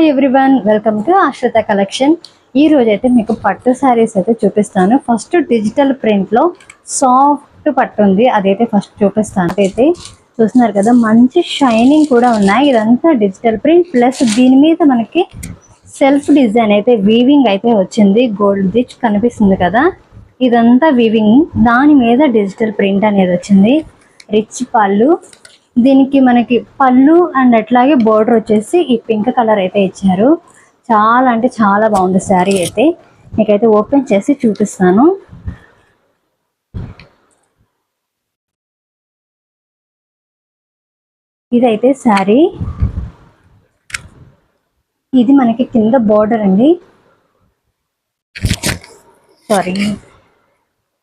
Hi everyone welcome to Ashritha collection ఈ రోజైతే అయితే మీకు పట్టు శారీస్ అయితే చూపిస్తాను. ఫస్ట్ డిజిటల్ ప్రింట్లో సాఫ్ట్ పట్టు ఉంది. అదైతే ఫస్ట్ చూపిస్తాను. అయితే చూస్తున్నారు కదా మంచి షైనింగ్ కూడా ఉన్నాయి. ఇదంతా డిజిటల్ ప్రింట్ ప్లస్ దీని మీద మనకి సెల్ఫ్ డిజైన్ అయితే వీవింగ్ అయితే వచ్చింది. గోల్డ్ దిచ్ కనిపిస్తుంది కదా. ఇదంతా వీవింగ్ దాని మీద డిజిటల్ ప్రింట్ అనేది వచ్చింది. రిచ్ పళ్ళు దీనికి మనకి పళ్ళు అండ్ అట్లాగే బోర్డర్ వచ్చేసి ఈ పింక్ కలర్ అయితే ఇచ్చారు. చాలా అంటే చాలా బాగుంది శారీ అయితే. మీకైతే ఓపెన్ చేసి చూపిస్తాను. ఇదైతే శారీ. ఇది మనకి కింద బోర్డర్ అండి. సారీ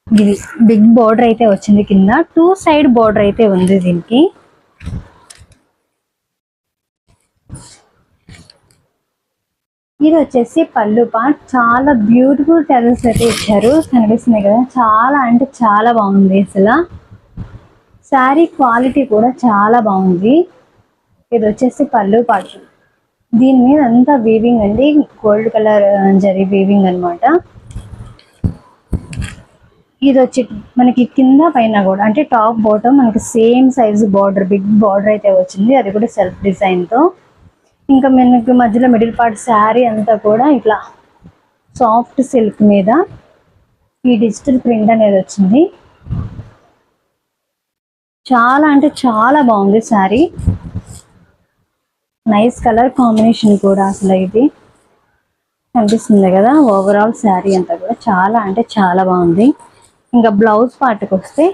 ఇది బిగ్ బోర్డర్ అయితే వచ్చింది కింద. టూ సైడ్ బోర్డర్ అయితే ఉంది దీనికి. ఇది వచ్చేసి పళ్ళు పార్ట్ చాలా బ్యూటిఫుల్ టెరల్స్ అయితే ఇచ్చారు. కనిపిస్తున్నాయి కదా. చాలా అంటే చాలా బాగుంది అసలు. శారీ క్వాలిటీ కూడా చాలా బాగుంది. ఇది వచ్చేసి పళ్ళు పార్ట్ దీని మీద అంతా వీవింగ్ అండి. గోల్డ్ కలర్ జరీ వీవింగ్ అన్నమాట. ఇది వచ్చి మనకి కింద పైన కూడా అంటే టాప్ బాటమ్ మనకి same size border big border అయితే వచ్చింది. అది కూడా సెల్ఫ్ డిజైన్తో. ఇంకా మనకి మధ్యలో మిడిల్ పార్ట్ శారీ అంతా కూడా ఇట్లా సాఫ్ట్ సిల్క్ మీద ఈ డిజిటల్ ప్రింట్ అనేది వచ్చింది. చాలా అంటే చాలా బాగుంది శారీ నైస్ కలర్ కాంబినేషన్ కూడా అసలు ఇది. కనిపిస్తుంది కదా ఓవరాల్ శారీ అంతా కూడా. చాలా అంటే చాలా బాగుంది. ఇంకా బ్లౌజ్ పార్ట్కి వస్తే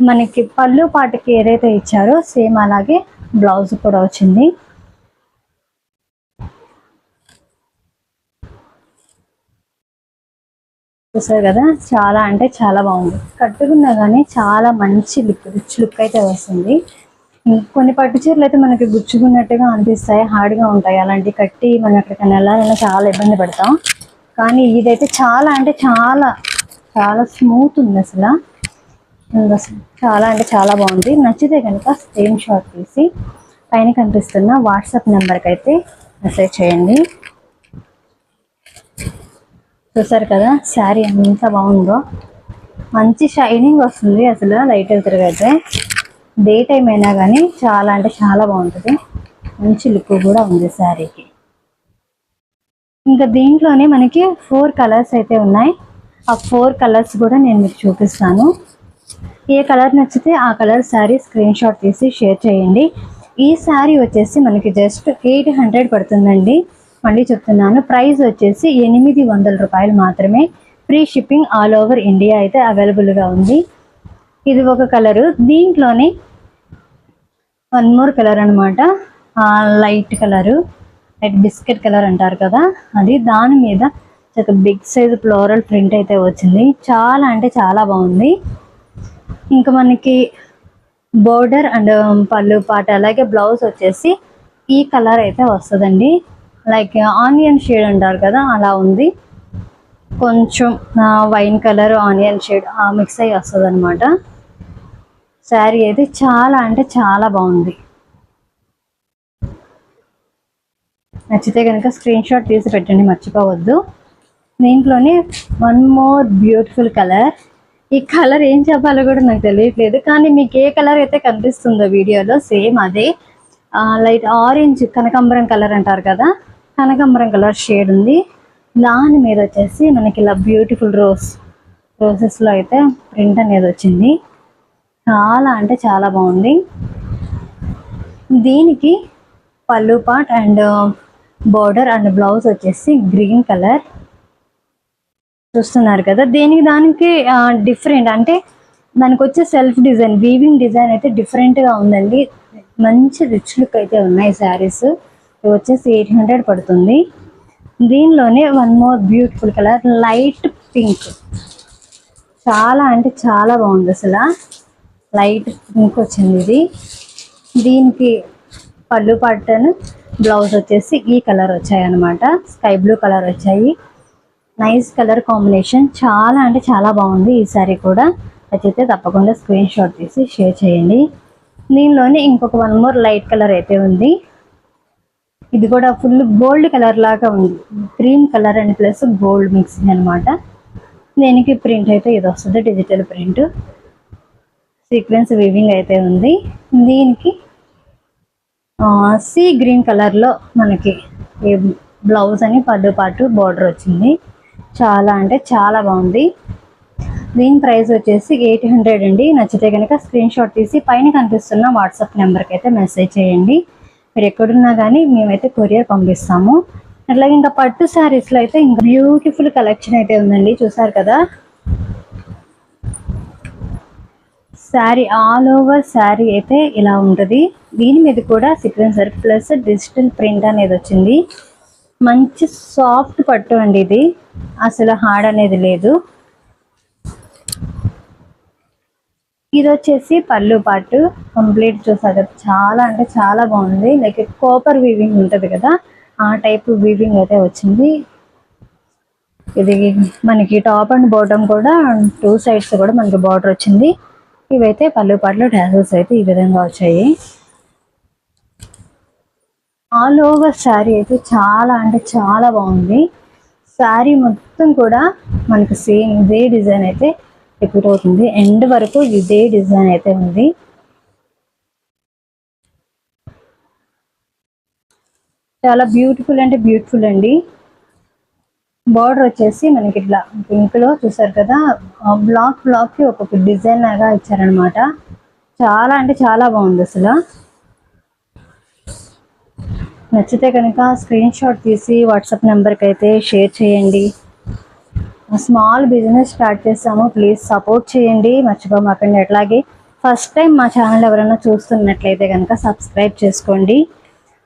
మనకి పళ్ళు పార్ట్కి ఏదైతే ఇచ్చారో సేమ్ అలాగే బ్లౌజ్ కూడా వచ్చింది. చూసారు కదా? చాలా అంటే చాలా బాగుంది. కట్టుకున్నా కానీ చాలా మంచి లుక్ రిచ్ లుక్ అయితే వస్తుంది. కొన్ని పట్టు చీరలు అయితే మనకి గుచ్చుకున్నట్టుగా అనిపిస్తాయి హార్డ్గా ఉంటాయి. అలాంటి కట్టి మనం ఎక్కడికైనా వెళ్ళాలన్నా చాలా ఇబ్బంది పడతాం. కానీ ఇదైతే చాలా అంటే చాలా చాలా స్మూత్ ఉంది అసలు. అసలు చాలా అంటే చాలా బాగుంది. నచ్చితే కనుక స్క్రీన్ షాట్ తీసి పైన కనిపిస్తున్న వాట్సాప్ నెంబర్కి అయితే మెసేజ్ చేయండి. చూసారు కదా శారీ ఎంత బాగుందో. మంచి షైనింగ్ వస్తుంది అసలు లైట్ తిరగైతే డే టైం అయినా కానీ చాలా అంటే చాలా బాగుంటుంది. మంచి లుక్ కూడా ఉంది శారీకి ఇంకా దీంట్లోనే మనకి ఫోర్ కలర్స్ అయితే ఉన్నాయి. ఆ ఫోర్ కలర్స్ కూడా నేను మీకు చూపిస్తాను. ఏ కలర్ నచ్చితే ఆ కలర్ శారీ స్క్రీన్ షాట్ తీసి షేర్ చేయండి. ఈ శారీ వచ్చేసి మనకి జస్ట్ ఎయిట్ హండ్రెడ్ పడుతుందండి. మళ్ళీ చెప్తున్నాను ప్రైస్ వచ్చేసి ఎనిమిది వందల రూపాయలు మాత్రమే. Free shipping all over India అయితే అవైలబుల్గా ఉంది. ఇది ఒక కలరు. దీంట్లోనే వన్ మోర్ కలర్ అనమాట light colour light biscuit colour అంటారు కదా అది దాని మీద బిగ్ సైజ్ ఫ్లోరల్ ప్రింట్ అయితే వచ్చింది. చాలా అంటే చాలా బాగుంది. ఇంకా మనకి బోర్డర్ అండ్ um, పళ్ళు పాట అలాగే బ్లౌజ్ వచ్చేసి ఈ కలర్ అయితే వస్తుందండి. లైక్ ఆనియన్ షేడ్ అంటారు కదా అలా ఉంది. కొంచెం wine colour onion shade mix అయ్యి వస్తుంది అనమాట శారీ అయితే చాలా అంటే చాలా బాగుంది. నచ్చితే కనుక స్క్రీన్ షాట్ తీసి పెట్టండి మర్చిపోవద్దు. దీంట్లోనే వన్ మోర్ బ్యూటిఫుల్ కలర్ ఈ కలర్ ఏం చెప్పాలో కూడా నాకు తెలియట్లేదు కానీ మీకు ఏ కలర్ అయితే కనిపిస్తుందో వీడియోలో సేమ్ అదే. లైట్ ఆరెంజ్ కనకాంబరం కలర్ అంటారు కదా కనకాంబరం కలర్ షేడ్ ఉంది. దాని మీద వచ్చేసి మనకి ఇలా బ్యూటిఫుల్ రోజ్ రోసెస్లో అయితే ప్రింట్ అనేది వచ్చింది. చాలా అంటే చాలా బాగుంది. దీనికి పళ్ళు పాట్ అండ్ బోర్డర్ అండ్ బ్లౌజ్ వచ్చేసి గ్రీన్ కలర్ చూస్తున్నారు కదా. దేనికి దానికి డిఫరెంట్ అంటే దానికి వచ్చే సెల్ఫ్ డిజైన్ వీవింగ్ డిజైన్ అయితే డిఫరెంట్గా ఉందండి. మంచి రిచ్ లుక్ అయితే ఉన్నాయి శారీస్ ఇవి వచ్చేసి ఎయిట్ హండ్రెడ్ పడుతుంది. దీనిలోనే one more beautiful colour light pink చాలా అంటే చాలా బాగుంది అసలు. లైట్ పింక్ వచ్చింది ఇది. దీనికి పళ్ళు పట్టను బ్లౌజ్ వచ్చేసి ఈ కలర్ వచ్చాయి అనమాట స్కై బ్లూ కలర్ వచ్చాయి. Nice colour combination. చాలా అంటే చాలా బాగుంది ఈ సారీ కూడా. నచ్చితే తప్పకుండా స్క్రీన్ షాట్ తీసి షేర్ చేయండి. దీనిలోనే ఇంకొక వన్ మోర్ లైట్ కలర్ అయితే ఉంది. ఇది కూడా ఫుల్ గోల్డ్ కలర్ లాగా ఉంది. Cream colour and plus gold mixing అనమాట దీనికి ప్రింట్ అయితే ఇది వస్తుంది డిజిటల్ ప్రింట్. సీక్వెన్స్ వివింగ్ అయితే ఉంది. దీనికి సీ గ్రీన్ కలర్లో మనకి బ్లౌజ్ అని పడ్డు పాటు బార్డర్ వచ్చింది. చాలా అంటే చాలా బాగుంది. దీని ప్రైస్ వచ్చేసి ఎయిట్ హండ్రెడ్ అండి. నచ్చితే కనుక స్క్రీన్ షాట్ తీసి పైన కనిపిస్తున్న వాట్సాప్ నెంబర్కి అయితే మెసేజ్ చేయండి. మీరు ఎక్కడున్నా కానీ మేమైతే కొరియర్ పంపిస్తాము. అట్లాగే ఇంకా పట్టు శారీస్లో అయితే ఇంకా బ్యూటిఫుల్ కలెక్షన్ అయితే ఉందండి. చూసారు కదా? శారీ ఆల్ ఓవర్ శారీ అయితే ఇలా ఉంటుంది. దీని మీద కూడా సీక్వెన్సర్ ప్లస్ డిజిటల్ ప్రింట్ అనేది వచ్చింది. మంచి సాఫ్ట్ పట్టు అండి ఇది. అసలు హార్డ్ అనేది లేదు. ఇది వచ్చేసి పళ్ళు పాటు కంప్లీట్ చూసారు చాలా అంటే చాలా బాగుంది. లైక్ కోపర్ వీవింగ్ ఉంటుంది కదా ఆ టైప్ వీవింగ్ అయితే వచ్చింది. ఇది మనకి టాప్ అండ్ బాటమ్ కూడా టూ సైడ్స్ కూడా మనకి బార్డర్ వచ్చింది. ఇవైతే పళ్ళు పాటలు టాజల్స్ అయితే ఈ విధంగా వచ్చాయి. ఆల్ ఓవర్ శారీ అయితే చాలా అంటే చాలా బాగుంది. శారీ మొత్తం కూడా మనకి సేమ్ ఇదే డిజైన్ అయితే రిపీట్ అవుతుంది? ఎండ్ వరకు ఇదే డిజైన్ అయితే ఉంది. చాలా బ్యూటిఫుల్ అంటే బ్యూటిఫుల్ అండి. బార్డర్ వచ్చేసి మనకి ఇట్లా పింక్లో చూసారు కదా? బ్లాక్ బ్లాక్కి ఒక్కొక్క డిజైన్ లాగా ఇచ్చారనమాట చాలా అంటే చాలా బాగుంది అసలు. నచ్చితే కనుక స్క్రీన్ షాట్ తీసి వాట్సాప్ నెంబర్కి అయితే షేర్ చేయండి. స్మాల్ బిజినెస్ స్టార్ట్ చేసాము. ప్లీజ్ సపోర్ట్ చేయండి. మర్చిపోమాకండి. అట్లాగే ఫస్ట్ టైం మా ఛానల్ ఎవరైనా చూస్తున్నట్లయితే కనుక సబ్స్క్రైబ్ చేసుకోండి.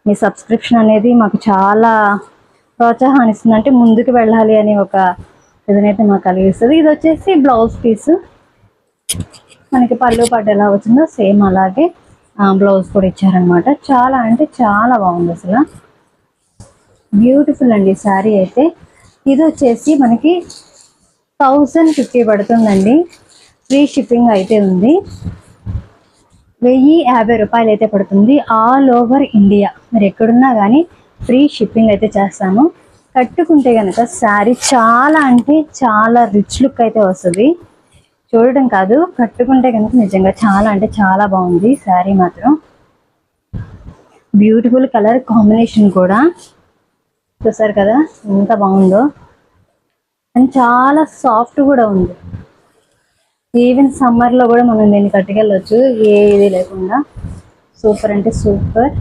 మీ సబ్స్క్రిప్షన్ అనేది మాకు చాలా ప్రోత్సాహాన్ని ఇస్తుంది అంటే ముందుకు వెళ్ళాలి అని ఒక ఇదనైతే మాకు కలిగిస్తుంది. ఇది వచ్చేసి బ్లౌజ్ పీసు మనకి పళ్ళు పడ్డ ఎలా వచ్చిందో సేమ్ అలాగే బ్లౌజ్ కూడా ఇచ్చారనమాట. చాలా అంటే చాలా బాగుంది అసలు. బ్యూటిఫుల్ అండి శారీ అయితే. ఇది వచ్చేసి మనకి థౌజండ్ ఫిఫ్టీ పడుతుందండి. ఫ్రీ షిప్పింగ్ అయితే ఉంది. వెయ్యి యాభై రూపాయలు అయితే పడుతుంది. ఆల్ ఓవర్ ఇండియా మీరు ఎక్కడున్నా కానీ ఫ్రీ షిప్పింగ్ అయితే చేస్తాము. కట్టుకుంటే కనుక శారీ చాలా అంటే చాలా రిచ్ లుక్ అయితే వస్తుంది. చూడడం కాదు కట్టుకుంటే కనుక నిజంగా చాలా అంటే చాలా బాగుంది శారీ మాత్రం. బ్యూటిఫుల్ కలర్ కాంబినేషన్ కూడా. చూసారు కదా ఎంత బాగుందో. అండ్ చాలా సాఫ్ట్ కూడా ఉంది. ఈవెన్ సమ్మర్లో కూడా మనం దీన్ని కట్టుకెళ్ళొచ్చు ఏ ఇది లేకుండా. సూపర్ అంటే సూపర్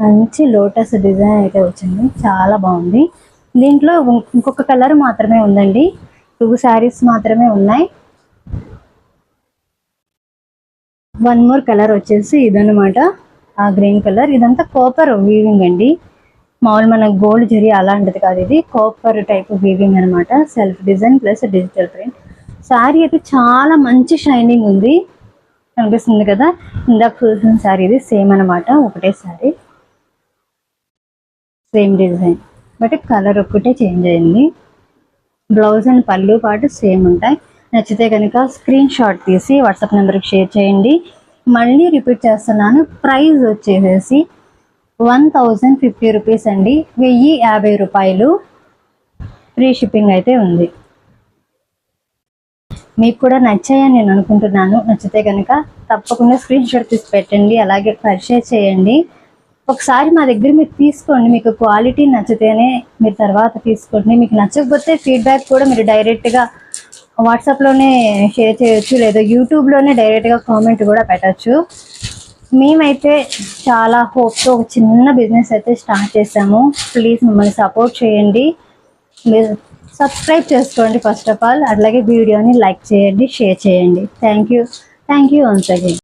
మంచి లోటస్ డిజైన్ అయితే వచ్చింది చాలా బాగుంది. దీంట్లో ఇంకొక కలర్ మాత్రమే ఉందండి. టూ శారీస్ మాత్రమే ఉన్నాయి. వన్ మోర్ కలర్ వచ్చేసి ఇదనమాట ఆ గ్రీన్ కలర్. ఇదంతా కోపర్ వీవింగ్ అండి. మామూలు మన గోల్డ్ జరీ అలాంటిది కాదు ఇది. కోపర్ టైప్ వీవింగ్ అనమాట self design plus digital print sari అయితే చాలా మంచి షైనింగ్ ఉంది. కనిపిస్తుంది కదా? ఇందాక చూసిన శారీ ఇది సేమ్ అనమాట ఒకటే sari same design but colour ఒక్కటే చేంజ్ అయింది. బ్లౌజ్ అండ్ పళ్ళు పాటు సేమ్ ఉంటాయి. నచ్చితే కనుక స్క్రీన్ షాట్ తీసి వాట్సాప్ నెంబర్కి షేర్ చేయండి. మళ్ళీ రిపీట్ చేస్తున్నాను. ప్రైస్ వచ్చేసేసి వన్ థౌజండ్ ఫిఫ్టీ రూపీస్ అండి. వెయ్యి యాభై రూపాయలు ఫ్రీ షిప్పింగ్ అయితే ఉంది. మీకు కూడా నచ్చాయని నేను అనుకుంటున్నాను. నచ్చితే కనుక తప్పకుండా స్క్రీన్ షాట్ తీసి పెట్టండి. అలాగే పర్చేస్ చేయండి. ఒకసారి మా దగ్గర మీరు తీసుకోండి. మీకు క్వాలిటీ నచ్చితేనే మీరు తర్వాత తీసుకోండి. మీకు నచ్చకపోతే ఫీడ్బ్యాక్ కూడా మీరు డైరెక్ట్గా వాట్సాప్లోనే షేర్ చేయొచ్చు లేదా యూట్యూబ్లోనే డైరెక్ట్గా కామెంట్ కూడా పెట్టచ్చు. మేమైతే చాలా హోప్తో ఒక చిన్న బిజినెస్ అయితే స్టార్ట్ చేసాము. ప్లీజ్ మిమ్మల్ని సపోర్ట్ చేయండి. మీరు సబ్స్క్రైబ్ చేసుకోండి ఫస్ట్ ఆఫ్ ఆల్ అట్లాగే వీడియోని లైక్ చేయండి షేర్ చేయండి. Thank you thank you once again